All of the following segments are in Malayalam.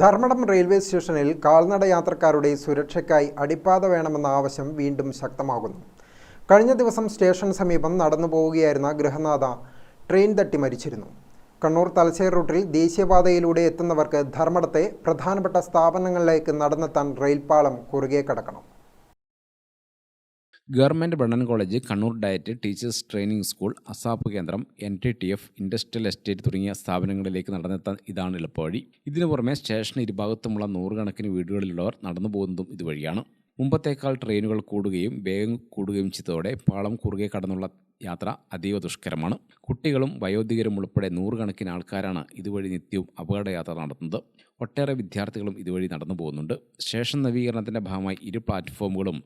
ധർമ്മടം റെയിൽവേ സ്റ്റേഷനിൽ കാൽനട യാത്രക്കാരുടെ സുരക്ഷയ്ക്കായി അടിപ്പാത വേണമെന്ന ആവശ്യം വീണ്ടും ശക്തമാകുന്നു. കഴിഞ്ഞ ദിവസം സ്റ്റേഷൻ സമീപം നടന്നു പോവുകയായിരുന്ന ഗൃഹനാഥ ട്രെയിൻ തട്ടി മരിച്ചിരുന്നു. കണ്ണൂർ തലശ്ശേരി റൂട്ടിൽ ദേശീയപാതയിലൂടെ എത്തുന്നവർക്ക് ധർമ്മടത്തെ പ്രധാനപ്പെട്ട സ്ഥാപനങ്ങളിലേക്ക് നടന്നെത്താൻ റെയിൽപാളം കുറുകെ കടക്കണം. Government Brennen college Kannur DIET teachers training school ASAP കേന്ദ്രം N T T F industrial estate തുടങ്ങിയ സ്ഥാപനങ്ങളിലേക്ക് നടന്നെത്താൻ ഇതാണ് എളുപ്പവഴി. ഇതിനു പുറമെ സ്റ്റേഷന് ഇരുഭാഗത്തുമുള്ള നൂറുകണക്കിന് വീടുകളിലുള്ളവർ നടന്നു പോകുന്നതും ഇതുവഴിയാണ്. മുമ്പത്തേക്കാൾ ട്രെയിനുകൾ കൂടുകയും വേഗം കൂടുകയും ചെയ്തതോടെ പാളം കുറുകെ കടന്നുള്ള യാത്ര അതീവ ദുഷ്കരമാണ്. കുട്ടികളും വയോധികരും ഉൾപ്പെടെ നൂറുകണക്കിന് ആൾക്കാരാണ് ഇതുവഴി നിത്യവും അപകടയാത്ര നടത്തുന്നത്. ഒട്ടേറെ വിദ്യാർത്ഥികളും ഇതുവഴി നടന്നു പോകുന്നുണ്ട്. സ്റ്റേഷൻ നവീകരണത്തിന്റെ ഭാഗമായി ഇരു പ്ലാറ്റ്ഫോമുകളും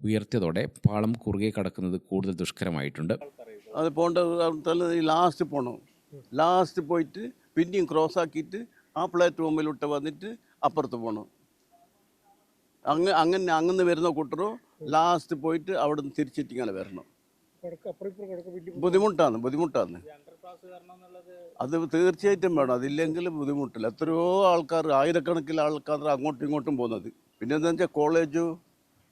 ഉയർത്തിയതോടെ പാളം കുറുകെ കടക്കുന്നത് കൂടുതൽ ദുഷ്കരമായിട്ടുണ്ട്. അത് പോകേണ്ട ലാസ്റ്റ് പോകണം ലാസ്റ്റ് പോയിട്ട് പിന്നെയും ക്രോസ് ആക്കിയിട്ട് ആ പ്ലാറ്റ്ഫോമിലോട്ട് വന്നിട്ട് അപ്പുറത്ത് പോകണം അങ്ങ് അങ്ങനെ അങ്ങനെ വരുന്ന കൂട്ടറും ലാസ്റ്റ് പോയിട്ട് അവിടെ നിന്ന് തിരിച്ചിട്ടിങ്ങനെ വരണം. ബുദ്ധിമുട്ടാണ് ബുദ്ധിമുട്ടാണ് അത് തീർച്ചയായിട്ടും വേണം. അതില്ലെങ്കിൽ ബുദ്ധിമുട്ടില്ല. എത്രയോ ആൾക്കാർ ആയിരക്കണക്കിന് ആൾക്കാർ അങ്ങോട്ടും ഇങ്ങോട്ടും പോകുന്നത്. പിന്നെ വെച്ചാൽ കോളേജ്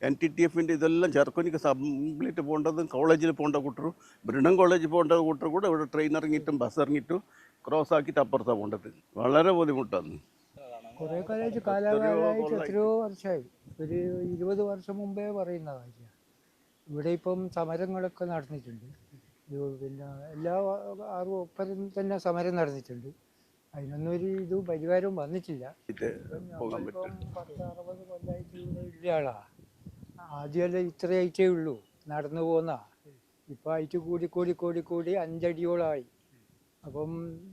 എൻ ടി ടി എഫിന്റെ ഇതെല്ലാം ചെറുക്കനിക്ക് കംപ്ലീറ്റ് പോകേണ്ടതും കോളേജിൽ പോകേണ്ട കൂട്ടറും ബ്രിഡൻ കോളേജിൽ പോകേണ്ട കൂട്ടർ കൂടെ ഇവിടെ ട്രെയിൻ ഇറങ്ങിയിട്ടും ബസ് ഇറങ്ങിയിട്ടും ക്രോസ് ആക്കിയിട്ട് അപ്പുറത്താണ് പോകേണ്ടത്. വളരെ ബുദ്ധിമുട്ടാണ് കുറേ കാലമായിട്ട് കാലാകാലമായിട്ട് എത്രയോ വർഷമായി. ഒരു ഇരുപത് വർഷം മുമ്പേ പറയുന്ന കാര്യമാണ് ഇവിടെ ഇപ്പം സമരങ്ങളൊക്കെ നടന്നിട്ടുണ്ട്. പിന്നെ എല്ലാ ആറും ഒപ്പരം തന്നെ സമരം നടന്നിട്ടുണ്ട്. അതിനൊന്നും ഒരു ഇത് പരിഹാരവും വന്നിട്ടില്ല. ഇപ്പം പത്ത് അറുപത് കൊല്ലമായിട്ട് ഇവിടെ ഉള്ള ആളാ ആദ്യമല്ല ഇത്രയായിട്ടേ ഉള്ളൂ. നടന്നു പോന്ന. ഇപ്പം ആയിട്ട് കൂടി കൂടി കൂടി കൂടി അഞ്ചടിയോളമായി അപ്പം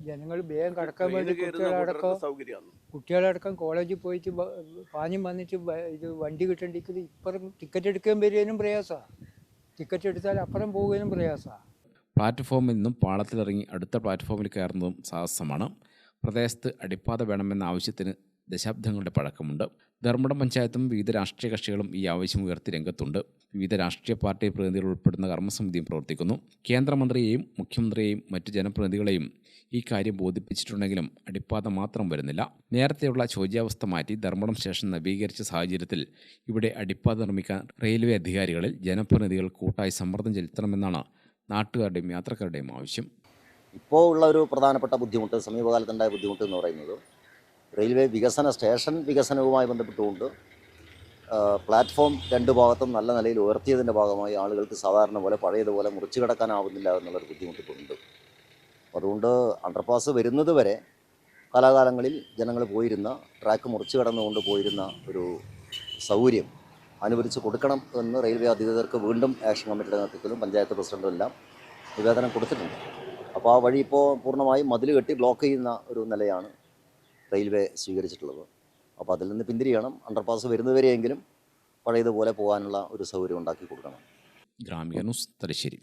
ജനങ്ങൾ വേഗം കടക്കാൻ വേണ്ടി കുട്ടികളടക്കം സൗകര്യമാണ്. കുട്ടികളടക്കം കോളേജിൽ പോയിട്ട് പാഞ്ഞും വന്നിട്ട് ഇത് വണ്ടി കിട്ടണ്ടെങ്കിൽ ഇപ്പുറം ടിക്കറ്റ് എടുക്കാൻ വരികയും പ്രയാസമാണ് ടിക്കറ്റ് എടുത്താൽ അപ്പുറം പോകാനും പ്രയാസമാണ് പ്ലാറ്റ്ഫോമിൽ നിന്നും പാളത്തിലിറങ്ങി അടുത്ത പ്ലാറ്റ്ഫോമിൽ കയറുന്നതും സാഹസമാണ്. പ്രദേശത്ത് അടിപ്പാത വേണമെന്ന ആവശ്യത്തിന് ദശാബ്ദങ്ങളുടെ പഴക്കമുണ്ട്. ധർമ്മടം പഞ്ചായത്തും വിവിധ രാഷ്ട്രീയ കക്ഷികളും ഈ ആവശ്യം ഉയർത്തി രംഗത്തുണ്ട്. വിവിധ രാഷ്ട്രീയ പാർട്ടി പ്രതിനിധികൾ ഉൾപ്പെടുന്ന കർമ്മസമിതിയും പ്രവർത്തിക്കുന്നു. കേന്ദ്രമന്ത്രിയെയും മുഖ്യമന്ത്രിയെയും മറ്റ് ജനപ്രതിനിധികളെയും ഈ കാര്യം ബോധിപ്പിച്ചിട്ടുണ്ടെങ്കിലും അടിപ്പാത മാത്രം വരുന്നില്ല. നേരത്തെയുള്ള ശോച്യാവസ്ഥ മാറ്റി ധർമ്മടം സ്റ്റേഷൻ നവീകരിച്ച സാഹചര്യത്തിൽ ഇവിടെ അടിപ്പാത നിർമ്മിക്കാൻ റെയിൽവേ അധികാരികളിൽ ജനപ്രതിനിധികൾ കൂട്ടായി സമ്മർദ്ദം ചെലുത്തണമെന്നാണ് നാട്ടുകാരുടെയും യാത്രക്കാരുടെയും ആവശ്യം. ഇപ്പോൾ ഉള്ള ഒരു പ്രധാനപ്പെട്ട ബുദ്ധിമുട്ട് സമീപകാലത്തുണ്ടായ ബുദ്ധിമുട്ട് എന്ന് പറയുന്നത് റെയിൽവേ വികസന സ്റ്റേഷൻ വികസനവുമായി ബന്ധപ്പെട്ടുകൊണ്ട് പ്ലാറ്റ്ഫോം രണ്ട് ഭാഗത്തും നല്ല നിലയിൽ ഉയർത്തിയതിന്റെ ഭാഗമായി ആളുകൾക്ക് സാധാരണ പോലെ പഴയതുപോലെ മുറിച്ചു കിടക്കാനാവുന്നില്ല എന്നുള്ളൊരു ബുദ്ധിമുട്ട് ഉണ്ട് അതുകൊണ്ട് അണ്ടർപാസ് വരുന്നത് വരെ കാലാകാലങ്ങളിൽ ജനങ്ങൾ പോയിരുന്ന ട്രാക്ക് മുറിച്ചു കടന്നുകൊണ്ട് പോയിരുന്ന ഒരു സൗകര്യം അനുവദിച്ച് കൊടുക്കണം എന്ന് റെയിൽവേ അധികൃതർക്ക് വീണ്ടും ആക്ഷൻ കമ്മിറ്റിയുടെ നേതൃത്വത്തിലും പഞ്ചായത്ത് പ്രസിഡന്റും എല്ലാം നിവേദനം കൊടുത്തിട്ടുണ്ട്. അപ്പോൾ ആ വഴി ഇപ്പോൾ പൂർണമായും മതിൽ കെട്ടി ബ്ലോക്ക് ചെയ്യുന്ന ഒരു നിലയാണ് റെയിൽവേ സ്വീകരിച്ചിട്ടുള്ളത്. അപ്പോൾ അതിൽ നിന്ന് പിന്തിരിയണം. അണ്ടർപാസ് വരുന്നവരെയെങ്കിലും പഴയതുപോലെ പോകാനുള്ള ഒരു സൗകര്യം ഉണ്ടാക്കി കൊടുക്കണം. ഗ്രാമീണ ന്യൂസ് തലശ്ശേരി.